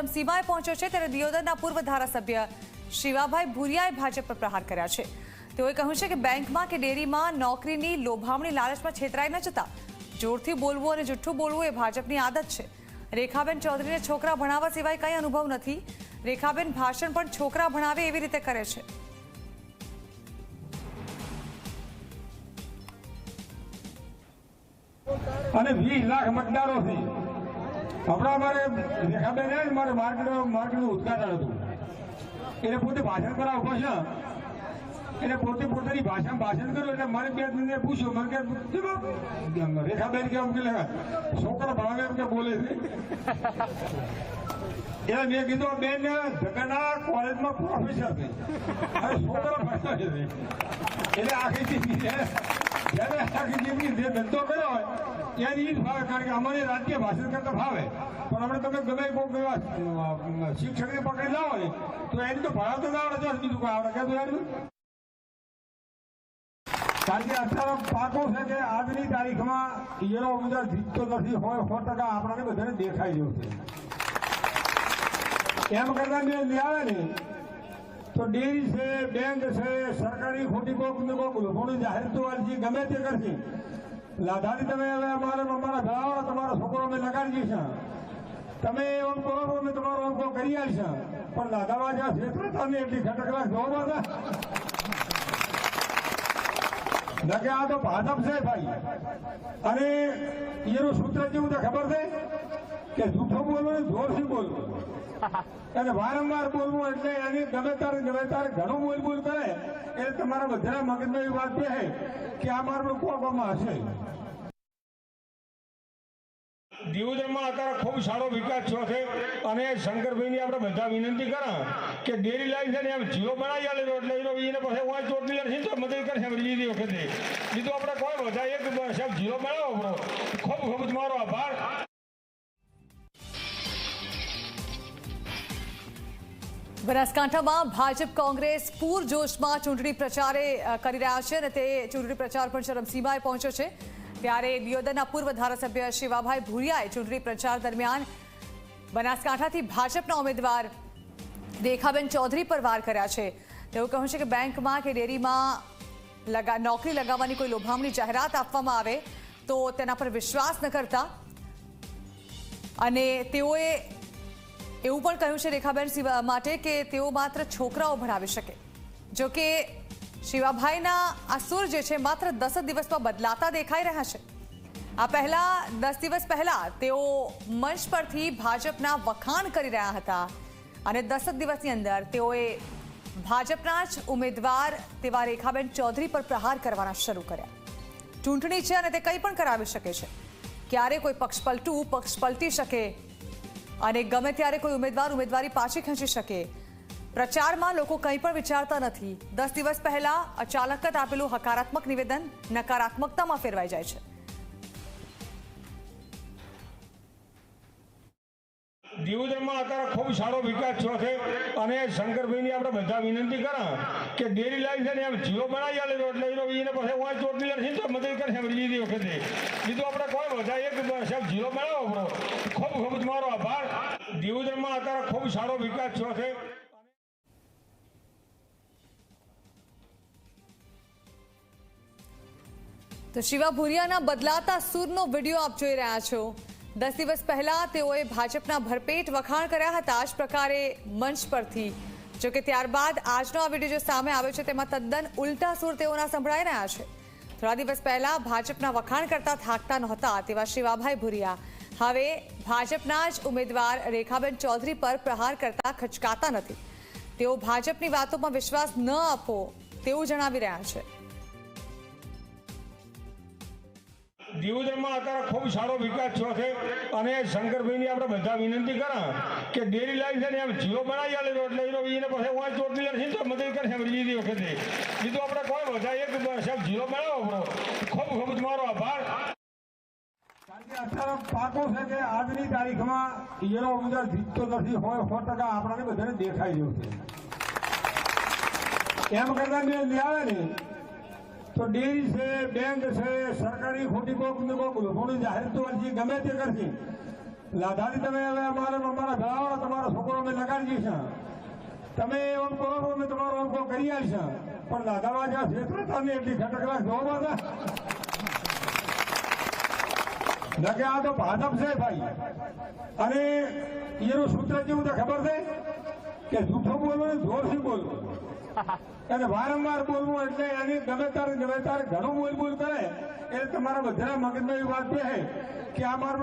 ચરમસીમાએ પહોંચ્યો છે ત્યારે દિયોદરના પૂર્વ ધારાસભ્ય શિવાભાઈ ભુરિયાએ ભાજપ પર પ્રહાર કર્યા છે. તેઓએ કહ્યું છે કે બેંકમાં કે ડેરીમાં નોકરીની લોભામણી લાલચમાં છેતરાઈ ન જતા. જોરથી બોલવું અને જુઠ્ઠું બોલવું એ ભાજપની આદત છે. રેખાબેન ચૌધરીને છોકરા ભણાવવા સિવાય કંઈ અનુભવ નથી. રેખાબેન ભાષણ પણ છોકરા ભણાવે એવી રીતે કરે છે. અને વીસ લાખ મતદારો છે હમણાં મારે રેખાબેન મારે માર્કેટ માર્કેટનું ઉદઘાટન હતું. એટલે પોતે ભાષણ કરવા ઊભા છે એટલે પોતે પોતાની ભાષામાં ભાષણ કર્યું એટલે મારે બે દિને પૂછ્યું. મને કે રેખાબેન કે, એમ કે છોકરા ભણાવે એમ કે, બોલે છે. એટલે મેં કીધું બેન જગન્ના કોલેજમાં પ્રોફેસર છે. અને છોકરા ભણાવે છે. એટલે આખી જિંદગી આખી જિંદગી જે ધંધો કર્યો હોય ત્યાંની ઈ જ ભાવે, કારણ કે અમારે રાજકીય ભાષણ કરતા ભાવે. પણ આપણે તમે ગમે કોઈક એવા શિક્ષકને પકડી લાવો ને તો એની તો ભણાવતો ના આવડે તો બીજું કોઈ આવડે કે યાર? કારણ કે અત્યારે પાકું છે કે આજની તારીખમાં એનો ઉમેદવાર જીતતો નથી, હોય, સો ટકા આપણને બધાને દેખાઈ ગયું છે. એમ કરતા મેં આવે ને, તો ડેરી છે, બેંક છે, સરકારી ખોટી કોક ને કોક લોકોની જાહેરાતો વાળજી ગમે તે કરશે લાધાની તમે હવે અમારે અમારા ભેળાવાળા તમારો છોકરો અમે લગાડી દઈશ તમે એમ કરો અમે તમારો અંકો કરી આવીશું પણ લાધાવા જ્યાં ક્ષેત્ર તમે એટલી ખટકલા જોવા બધા ના કે આ તો ભાજપ છે ભાઈ. અને એનું સૂત્ર કેવું છે ખબર છે? કે જૂઠો બોલો ને જોરથી બોલવું અને વારંવાર બોલવું એટલે એની ગમે તારે ગમે તારે ઘણું બોલ કરે. એટલે તમારા બધાના મગજમાં વાત છે કે આ મારું કોવામાં હશે. દિયોદરમાં અત્યારે ખૂબ સારો વિકાસ થયો છે. અને શંકરભાઈની આપણે બધા વિનંતી કરા કે ડેરી લાઈન છે ને એમ જીરો બનાવી આલે એટલે એનો એને પાસે હું ચોટલી લડશે તો મદદ કરશે લીધી વખતે. બીજું આપણે કોઈ બધા એક સાહેબ જીરો બનાવો ખૂબ ખૂબ તમારો આભાર. બનાસકાંઠામાં ભાજપ કોંગ્રેસ પૂરજોશમાં ચૂંટણી પ્રચારે કરી રહ્યા છે અને તે ચૂંટણી પ્રચાર પણ ચરમસીમાએ પહોંચ્યો છે. ત્યારે દિયોદરના પૂર્વ ધારાસભ્ય શિવાભાઈ ભુરિયાએ ચૂંટણી પ્રચાર દરમિયાન બનાસકાંઠાથી ભાજપના ઉમેદવાર રેખાબેન ચૌધરી પર વાર કર્યા છે. તેવું કહ્યું છે કે બેંકમાં કે ડેરીમાં લગા, નોકરી લગાવવાની કોઈ લોભામણી જાહેરાત આપવામાં આવે તો તેના પર વિશ્વાસ ન કરતા. અને તેઓએ એવું પણ કહ્યું છે રેખાબેન માટે કે તેઓ માત્ર છોકરાઓ ભણાવી શકે. જો કે શિવાભાઈના આ સુર જે છે માત્ર દસ જ દિવસમાં બદલાતા દેખાઈ રહ્યા છે. આ પહેલા દસ દિવસ પહેલા તેઓ મંચ પરથી ભાજપના વખાણ કરી રહ્યા હતા અને દસ જ દિવસની અંદર તેઓએ ભાજપના જ ઉમેદવાર તેવા રેખાબેન ચૌધરી પર પ્રહાર કરવાના શરૂ કર્યા. ચૂંટણી છે અને તે કંઈ પણ કરાવી શકે છે. ક્યારે કોઈ પક્ષ પલટું, પક્ષ પલટી શકે અને ગમે ત્યારે કોઈ ઉમેદવાર ઉમેદવારી પાછી ખેંચી શકે. પ્રચારમાં લોકો કંઈ પણ વિચારતા નથી. દસ દિવસ પહેલા અચાનક જ આપેલું હકારાત્મક નિવેદન નકારાત્મકતામાં ફેરવાઈ જાય છે. દિયોદરમાં અત્યારે ખૂબ સારો વિકાસ થયો છે. અને શંકરભાઈની આપણે બધા વિનંતી કરા કે ડેરી લાઈન છે ને એમ જીઓ બનાવી આલે એટલે એનો પાસે હું ચોટલી લડશે તો મદદ કરશે લીધી વખતે. બીજું આપણે કોઈ બધા એક સાહેબ જીઓ બનાવો આપણો. ખૂબ ખૂબ તમારો આભાર. દિયોદરમાં અત્યારે ખૂબ સારો વિકાસ થયો છે. તો શિવા ભુરિયાના બદલાતા સૂરનો વીડિયો આપ જોઈ રહ્યા છો. દસ દિવસ પહેલા તેઓએ ભાજપના ભરપેટ વખાણ કર્યા હતા. આ જ પ્રકારે મંચ પરથી જો કે ત્યારબાદ આજનો આ વીડિયો જે સામે આવ્યો છે, તેમાં તદ્દન ઉલટા સૂર તેઓના સંભળાઈ રહ્યા છે. થોડા દિવસ પહેલા ભાજપના વખાણ કરતા થાકતા નહોતા તેવા શિવાભાઈ ભુરિયા. હવે ભાજપના જ ઉમેદવાર રેખાબેન ચૌધરી પર પ્રહાર કરતા ખચકાતા નથી. તેઓ ભાજપની વાતોમાં વિશ્વાસ ન આપો તેવું જણાવી રહ્યા છે. દિયોદરમાં અત્યારે ખૂબ સારો વિકાસ થયો છે. અને શંકરભાઈની આપણે બધા વિનંતી કરા કે ડેરી લાઈન છે ને એમ જીરો બનાવી આલે એટલે એનો એને પાસે વાંચ ચોટલી લડશે તો મદદ કરશે બીજી વખતે. બીજું આપણે કોઈ બધા એક સાહેબ જીરો બનાવો બરો ખૂબ ખૂબ તમારો આભાર. અત્યારે પાકો છે કે આજની તારીખમાં એનો ઉમેદવાર જીતતો નથી હોય સો ટકા આપણને બધાને દેખાઈ રહ્યું છે. એમ કરતા મેં આવે ને તો ડેરી છે બેંક છે, સરકારી ખોટી કોક ને કોક લોકોની જાહેરાતો વાળજી ગમે તે કરશે. લાધારી તમે હવે અમારે અમારા ભેળાવાળા તમારો છોકરો અમે લગાડી દઈશ તમે એમ કહો અમે તમારો અંકો કરી આલશે પણ લાધારવા જ્યાં ક્ષેત્ર તમે એટલી ખટક રાખ જોવા હતા નકે આ તો ભાજપ છે ભાઈ. અને એનું સૂત્ર કેવું તો ખબર છે? કે જૂઠો બોલો ને જોરથી બોલવું અને વારંવાર બોલવું એટલે એની ગમે તારે ગમે તારે ઘણું બોલ બોલ કરે. એટલે તમારા બધા મગજમાં એવી વાત છે કે આ મારું